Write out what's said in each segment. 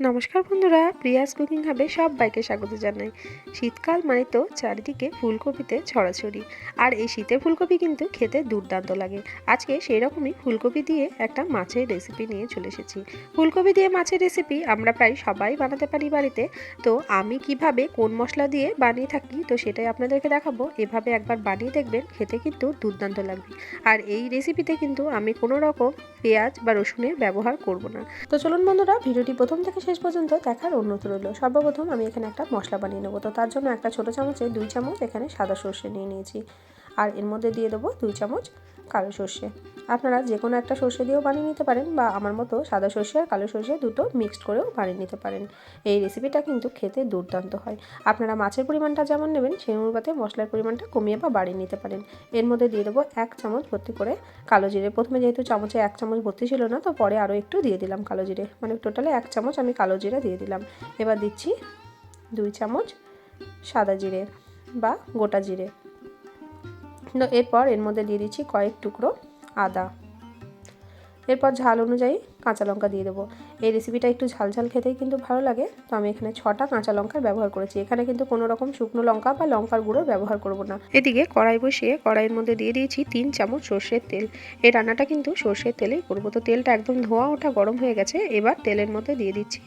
নমস্কার বন্ধুরা, Prius cooking হাবে সব বাইকে স্বাগত জানাই। শীতকাল মানে তো চারিদিকে ফুলকপিতে ছড়াছড়ি। আর এই শীতের ফুলকপি কিন্তু খেতে দুর্দান্ত লাগে। আজকে সেই রকমই ফুলকপি দিয়ে একটা মাছের রেসিপি নিয়ে চলে এসেছি। ফুলকপি দিয়ে মাছের রেসিপি আমরা প্রায় সবাই বানাতে পারি বাড়িতে। তো আমি কীভাবে, কোন মশলা দিয়ে বানিয়ে থাকি, তো সেটাই আপনাদেরকে দেখাবো। এভাবে একবার বানিয়ে দেখবেন, খেতে কিন্তু দুর্দান্ত লাগবে। আর এই রেসিপিতে কিন্তু আমি কোনো রকম পেঁয়াজ বা রসুনের ব্যবহার করব না। তো চলুন বন্ধুরা, ভিডিওটি প্রথম থেকে শেষ পর্যন্ত দেখার অনুরোধ রইল। সর্বপ্রথম আমি এখানে একটা মশলা বানিয়ে নেব। তো তার জন্য একটা ছোটো চামচে দুই চামচ এখানে সাদা সর্ষে নিয়ে নিয়েছি। আর এর মধ্যে দিয়ে দেবো দুই চামচ কালো সর্ষে। আপনারা যে কোনো একটা সর্ষে দিয়েও বানিয়ে নিতে পারেন বা আমার মতো সাদা সর্ষে আর কালো সর্ষে দুটো মিক্সড করেও বানিয়ে নিতে পারেন। এই রেসিপিটা কিন্তু খেতে দুর্দান্ত হয়। আপনারা মাছের পরিমাণটা যেমন নেবেন, সেই অনুপাতে মশলার পরিমাণটা কমিয়ে বা বাড়িয়ে নিতে পারেন। এর মধ্যে দিয়ে দেবো এক চামচ ভর্তি করে কালো জিরে। প্রথমে যেহেতু চামচে এক চামচ ভর্তি ছিল না, তো পরে আরও একটু দিয়ে দিলাম কালো জিরে। মানে টোটালে এক চামচ আমি কালো জিরে দিয়ে দিলাম। এবার দিচ্ছি দুই চামচ সাদা জিরে বা গোটা জিরে। এরপর এর মধ্যে দিয়ে দিচ্ছি কয়েক টুকরো আদা। এরপর ঝাল অনুযায়ী কাঁচা লঙ্কা দিয়ে দেবো। এই রেসিপিটা একটু ঝাল ঝাল খেতেই কিন্তু ভালো লাগে। তো আমি এখানে ছটা কাঁচা লঙ্কার ব্যবহার করেছি। এখানে কিন্তু কোনো রকম শুকনো লঙ্কা বা লঙ্কার গুঁড়ো ব্যবহার করব না। এদিকে কড়াই বসিয়ে কড়াইয়ের মধ্যে দিয়ে দিয়েছি তিন চামচ সর্ষের তেল। এই রান্নাটা কিন্তু সর্ষের তেলেই করব। তো তেলটা একদম ধোয়া ওঠা গরম হয়ে গেছে। এবার তেলের মধ্যে দিয়ে দিচ্ছি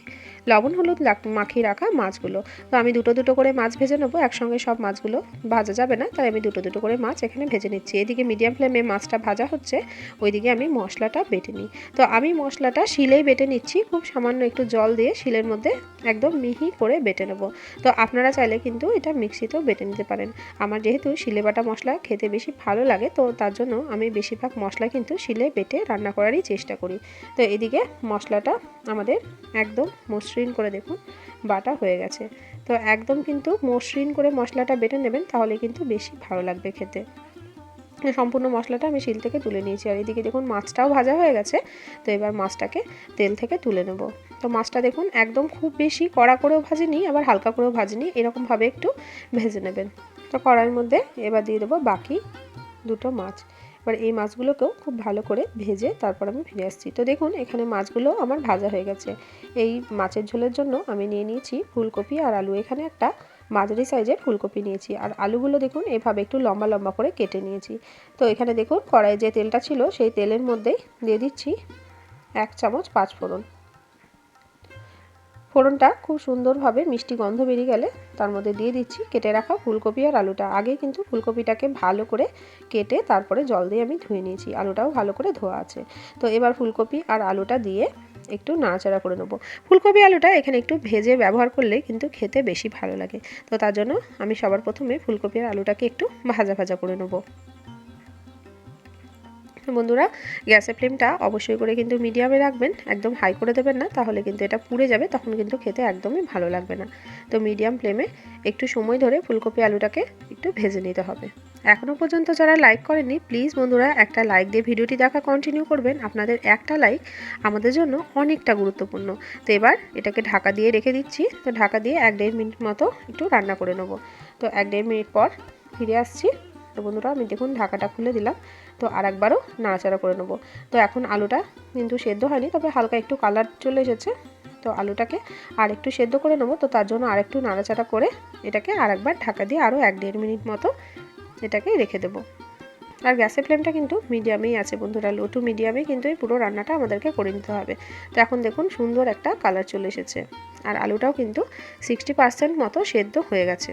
লবণ, হলুদ মাখিয়ে রাখা মাছগুলো। তো আমি দুটো দুটো করে মাছ ভেজে নেব। একসঙ্গে সব মাছগুলো ভাজা যাবে না। তাই আমি দুটো দুটো করে মাছ এখানে ভেজে নিচ্ছি। এদিকে মিডিয়াম ফ্লেমে মাছটা ভাজা হচ্ছে। ওইদিকে আমি মশলাটা বেটে নিই। তো আমি মশলাটা শিলেই বেটে নিচ্ছি। খুব সামান্য একটু জল দিয়ে শিলের মধ্যে একদম মিহি করে বেটে নেব। তো আপনারা চাইলে কিন্তু এটা মিক্সিতেও বেটে নিতে পারেন। আমার যেহেতু শিলে বাটা মশলা খেতে বেশি ভালো লাগে, তো তার জন্য আমি বেশিরভাগ মশলা কিন্তু শিলে বেটে রান্না করারই চেষ্টা করি। তো এদিকে মশলাটা আমাদের একদম মসৃণ করে দেখুন, বাটা হয়ে গেছে। তো একদম কিন্তু মসৃণ করে মশলাটা বেটে নেবেন, তাহলে কিন্তু বেশি ভালো লাগবে খেতে। সম্পূর্ণ মশলাটা আমি শিল থেকে তুলে নিয়েছি। আর এদিকে দেখুন মাছটাও ভাজা হয়ে গেছে। তো এবার মাছটাকে তেল থেকে তুলে নেব। তো মাছটা দেখুন একদম খুব বেশি কড়া করেও ভাজিনি, আবার হালকা করেও ভাজিনি। এরকমভাবে একটু ভেজে নেবেন। তো কড়াইয়ের মধ্যে এবার দিয়ে দেবো বাকি দুটো মাছ। এবার এই মাছগুলোকেও খুব ভালো করে ভেজে তারপর আমি ফিরে আসছি। তো দেখুন এখানে মাছগুলো আমার ভাজা হয়ে গেছে। এই মাছের ঝোলের জন্য আমি নিয়ে নিয়েছি ফুলকপি আর আলু। এখানে একটা মাঝারি সাইজের ফুলকপি নিয়েছি। আর আলুগুলো দেখুন, এভাবে একটু লম্বা লম্বা করে কেটে নিয়েছি। তো এখানে দেখুন কড়াই যে তেলটা ছিল, সেই তেলের মধ্যেই দিয়ে দিচ্ছি এক চামচ পাঁচ ফোড়ন। ফোড়নটা খুব সুন্দরভাবে মিষ্টি গন্ধ বেরিয়ে গেলে তার মধ্যে দিয়ে দিচ্ছি কেটে রাখা ফুলকপি আর আলুটা। আগে কিন্তু ফুলকপিটাকে ভালো করে কেটে তারপরে জল দিয়ে আমি ধুয়ে নিয়েছি। আলুটাও ভালো করে ধোয়া আছে। তো এবার ফুলকপি আর আলুটা দিয়ে একটু নাড়াচাড়া করে নেব। ফুলকপি আলুটা এখানে একটু ভেজে ব্যবহার করলে কিন্তু খেতে বেশি ভালো লাগে। তো তার জন্য আমি সবার প্রথমে ফুলকপি আর আলুটাকে একটু ভাজা ভাজা করে নেব। বন্ধুরা, গ্যাসের ফ্লেমটা অবশ্যই করে কিন্তু মিডিয়ামে রাখবেন, একদম হাই করে দেবেন না, তাহলে কিন্তু এটা পুড়ে যাবে, তখন কিন্তু খেতে একদমই ভালো লাগবে না। তো মিডিয়াম ফ্লেমে একটু সময় ধরে ফুলকপি আলুটাকে একটু ভেজে নিতে হবে। এখনও পর্যন্ত যারা লাইক করেননি প্লিজ বন্ধুরা একটা লাইক দিয়ে ভিডিওটি দেখা কন্টিনিউ করবেন। আপনাদের একটা লাইক আমাদের জন্য অনেকটা গুরুত্বপূর্ণ। তো এবার এটাকে ঢাকা দিয়ে রেখে দিচ্ছি। তো ঢাকা দিয়ে এক দেড় মিনিট মতো একটু রান্না করে নেব। তো এক দেড় মিনিট পর ফিরে আসছি। তো বন্ধুরা আমি দেখুন ঢাকাটা খুলে দিলাম। তো আর একবারও নাড়াচাড়া করে নেব। তো এখন আলুটা কিন্তু সেদ্ধ হয়নি, তবে হালকা একটু কালার চলে এসেছে। তো আলুটাকে আর একটু সেদ্ধ করে নেব। তো তার জন্য আরেকটু নাড়াচাড়া করে এটাকে আর একবার ঢাকা দিয়ে আরও এক দেড় মিনিট মতো এটাকে রেখে দেবো। আর গ্যাসের ফ্লেমটা কিন্তু মিডিয়ামেই আছে বন্ধুরা লো টু মিডিয়ামে কিন্তু এই পুরো রান্নাটা আমাদেরকে করে নিতে হবে। তো এখন দেখুন সুন্দর একটা কালার চলে এসেছে। আর আলুটাও কিন্তু সিক্সটি পার্সেন্ট মতো সেদ্ধ হয়ে গেছে।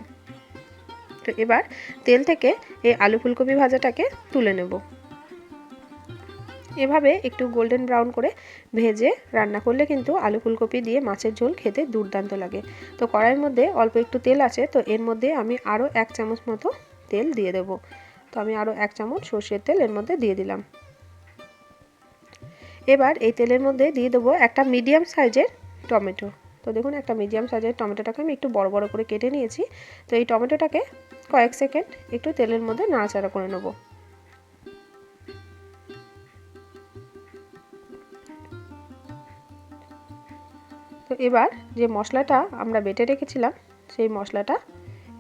তো এবার তেল থেকে এই আলু ফুলকপি ভাজাটাকে তুলে নেব। এভাবে একটু গোল্ডেন ব্রাউন করে ভেজে রান্না করলে কিন্তু আলু ফুলকপি দিয়ে মাছের ঝোল খেতে দুর্দান্ত লাগে। তো কড়াইয়ের মধ্যে অল্প একটু তেল আছে, তো এর মধ্যে আমি আরও এক চামচ মতো তেল দিয়ে দেবো। তো আমি আরও এক চামচ সর্ষের তেল এর মধ্যে দিয়ে দিলাম। এবার এই তেলের মধ্যে দিয়ে দেবো একটা মিডিয়াম সাইজের টমেটো। তো দেখুন একটা মিডিয়াম সাইজের টমেটোটাকে আমি একটু বড় বড় করে কেটে নিয়েছি। তো এই টমেটোটাকে কয়েক সেকেন্ড একটু তেলের মধ্যে নাড়াচাড়া করে নেব। তো এবার যে মশলাটা আমরা বেটে রেখেছিলাম, সেই মশলাটা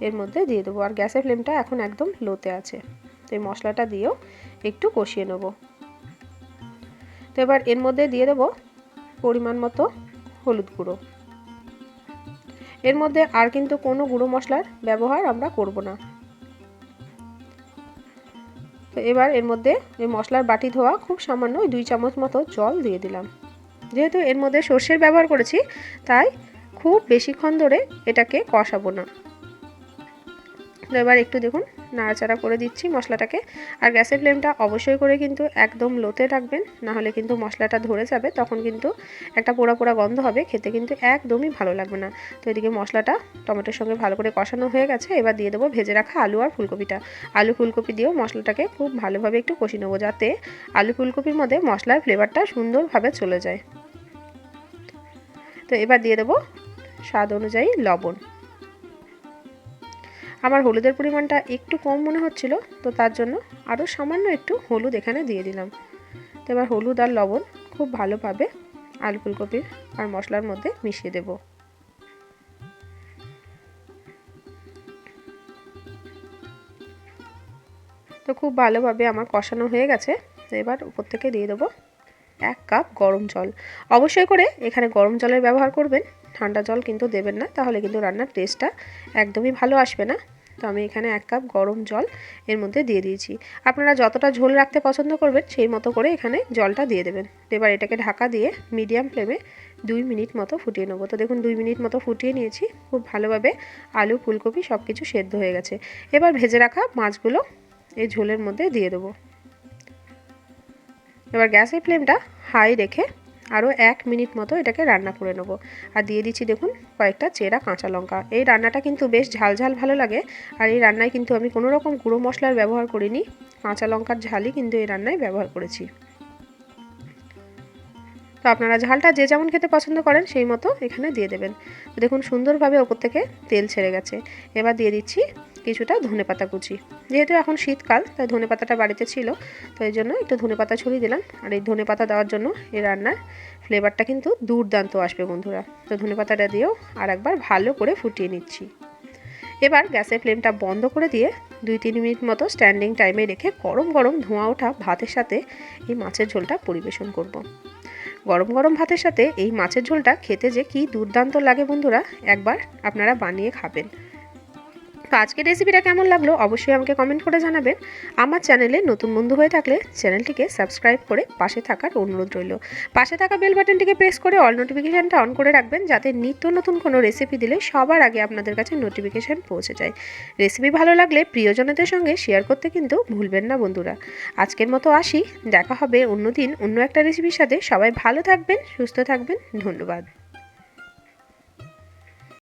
এর মধ্যে দিয়ে দেবো। আর গ্যাসের ফ্লেমটা এখন একদম লোতে আছে। তো এই মশলাটা দিয়েও একটু কষিয়ে নেব। তো এবার এর মধ্যে দিয়ে দেবো পরিমাণ মতো হলুদ গুঁড়ো। এর মধ্যে আর কিন্তু কোনো গুঁড়ো মশলার ব্যবহার আমরা করব না। তো এবার এর মধ্যে এই মশলার বাটি ধোয়া খুব সামান্য ওই দুই চামচ মতো জল দিয়ে দিলাম। যেহেতু এর মধ্যে সর্ষের ব্যবহার করেছি, তাই খুব বেশিক্ষণ ধরে এটাকে কষাবো না। তো এবার একটু দেখুন, নাড়াচাড়া করে দিচ্ছি মশলাটাকে। আর গ্যাসের ফ্লেমটা অবশ্যই করে কিন্তু একদম লোতে রাখবেন, নাহলে কিন্তু মশলাটা ধরে যাবে, তখন কিন্তু একটা পোড়া পোড়া গন্ধ হবে, খেতে কিন্তু একদমই ভালো লাগবে না। তো এদিকে মশলাটা টমেটোর সঙ্গে ভালো করে কষানো হয়ে গেছে, এবার দিয়ে দেবো ভেজে রাখা আলু আর ফুলকপিটা। আলু ফুলকপি দিয়েও মশলাটাকে খুব ভালোভাবে একটু কষিয়ে নেব, যাতে আলু ফুলকপির মধ্যে মশলার ফ্লেভারটা সুন্দরভাবে চলে যায়। তো এবার দিয়ে দেবো স্বাদ অনুযায়ী লবণ। আমার হলুদের পরিমাণটা একটু কম মনে হচ্ছিল, তো তার জন্য আরও সামান্য একটু হলুদ এখানে দিয়ে দিলাম। তো এবার হলুদ আর লবণ খুব ভালোভাবে আলু ফুলকপির আর মশলার মধ্যে মিশিয়ে দেব। তো খুব ভালোভাবে আমার কষানো হয়ে গেছে এবার উপর থেকে দিয়ে দেবো এক কাপ গরম জল। অবশ্যই করে এখানে গরম জলের ব্যবহার করবেন, ঠান্ডা জল কিন্তু দেবেন না, তাহলে কিন্তু রান্নার টেস্টটা একদমই ভালো আসবে না। তো আমি এখানে এক কাপ গরম জল এর মধ্যে দিয়ে দিয়েছি। আপনারা যতটা ঝোল রাখতে পছন্দ করবেন সেই মতো করে এখানে জলটা দিয়ে দেবেন। এবার এটাকে ঢাকা দিয়ে মিডিয়াম ফ্লেমে দুই মিনিট মতো ফুটিয়ে নেব। তো দেখুন, দুই মিনিট মতো ফুটিয়ে নিয়েছি। খুব ভালোভাবে আলু, ফুলকপি সব কিছু সেদ্ধ হয়ে গেছে। এবার ভেজে রাখা মাছগুলো এই ঝোলের মধ্যে দিয়ে দেবো। এবার গ্যাসের ফ্লেমটা হাই রেখে আরও এক মিনিট মতো এটাকে রান্না করে নেব। আর দিয়ে দিচ্ছি দেখুন কয়েকটা চেরা কাঁচা লঙ্কা। এই রান্নাটা কিন্তু বেশ ঝাল ঝাল ভালো লাগে। আর এই রান্নায় কিন্তু আমি কোনো রকম গুঁড়ো মশলার ব্যবহার করিনি। কাঁচা লঙ্কার ঝালই কিন্তু এই রান্নায় ব্যবহার করেছি। তো আপনারা ঝালটা যে যেমন খেতে পছন্দ করেন সেই মতো এখানে দিয়ে দেবেন। দেখুন সুন্দরভাবে ওপর থেকে তেল ছেড়ে গেছে। এবার দিয়ে দিচ্ছি কিছুটা ধনে পাতা কুচি। যেহেতু এখন শীতকাল, তাই ধনে পাতাটা বাড়িতে ছিল, তো এই জন্য একটু ধনে পাতা ছড়িয়ে দিলাম। আর এই ধনে পাতা দেওয়ার জন্য এই রান্নার ফ্লেভারটা কিন্তু দুর্দান্ত আসবে বন্ধুরা। তো ধনে পাতাটা দিয়েও আর একবার ভালো করে ফুটিয়ে নিচ্ছি। এবার গ্যাসের ফ্লেমটা বন্ধ করে দিয়ে দুই তিন মিনিট মতো স্ট্যান্ডিং টাইমে রেখে গরম গরম ধোঁয়া ওঠা ভাতের সাথে এই মাছের ঝোলটা পরিবেশন করব। গরম গরম ভাতের সাথে এই মাছের ঝোলটা খেতে যে কি দুর্দান্ত লাগে বন্ধুরা, একবার আপনারা বানিয়ে খাবেন। তো আজকের রেসিপিটা কেমন লাগল অবশ্যই আমাকে কমেন্ট করে জানাবেন। আমার চ্যানেলে নতুন বন্ধু হয়ে থাকলে চ্যানেলটিকে সাবস্ক্রাইব করে পাশে থাকার অনুরোধ রইল। পাশে থাকা বেল বাটনটিকে প্রেস করে অল নোটিফিকেশানটা অন করে রাখবেন যাতে নিত্য নতুন কোনো রেসিপি দিলে সবার আগে আপনাদের কাছে নোটিফিকেশান পৌঁছে যায়। রেসিপি ভালো লাগলে প্রিয়জনদের সঙ্গে শেয়ার করতে কিন্তু ভুলবেন না বন্ধুরা। আজকের মতো আসি, দেখা হবে অন্যদিন অন্য একটা রেসিপির সাথে। সবাই ভালো থাকবেন, সুস্থ থাকবেন, ধন্যবাদ।